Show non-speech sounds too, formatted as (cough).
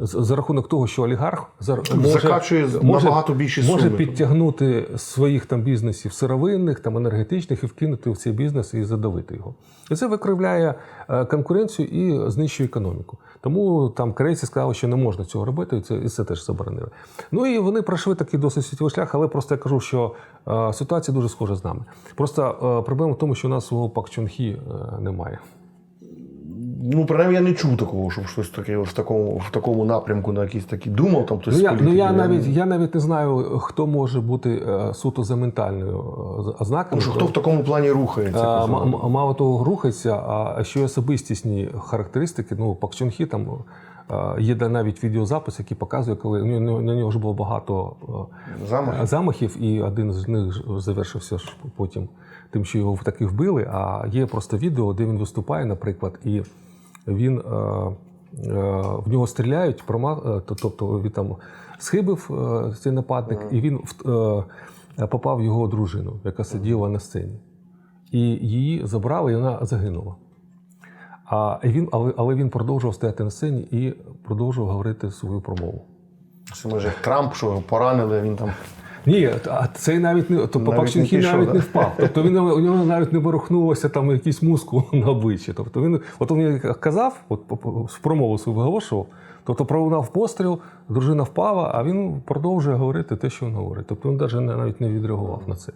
за рахунок того, що олігарх за- Закачує набагато більші може підтягнути своїх там бізнесів сировинних, там енергетичних і вкинути в цей бізнес і задавити його. І це викривляє е, конкуренцію і знищує економіку. Тому там корейці сказали, що не можна цього робити, і це, і це теж заборонили. Ну і вони пройшли такий досить світовий шлях, але просто я кажу, що е, ситуація дуже схожа з нами. Просто е, проблема в тому, що у нас свого Пак Чонхі е, немає. Ну, принаймні, я не чув такого, щоб щось таке в такому, в такому напрямку на якісь такі думав, там хтось Ну я, ну, я, навіть, я навіть не знаю, хто може бути е, суто за ментальною е, ознакою. Ну, хто в такому плані рухається? А, мало того, рухається, а ще й особистісні характеристики. Ну, Пак Чон Хі там е, є навіть відеозапис, який показує, коли ну, на нього ж було багато Замахів? замахів, і один з них завершився ж потім тим, що його таки вбили. А є просто відео, де він виступає, наприклад, і він. е, е, В нього стріляють, прома- е, тобто він там схибив цей нападник, і він попав в його дружину, яка сиділа на сцені і її забрали, і вона загинула. А він, але, але він продовжував стояти на сцені і продовжував говорити свою промову. Це може Трамп, що його поранили, він там. Ні, а цей навіть не то Навіть Пак не Чун Хі пішов, навіть не впав. Тобто він у нього навіть не ворухнулося там якийсь мускул (laughs) на обличчі. Тобто він, от він казав, от в промову свою виголошував. Тобто пролунав постріл, дружина впала, а він продовжує говорити те, що він говорить. Тобто він навіть навіть не відреагував на це.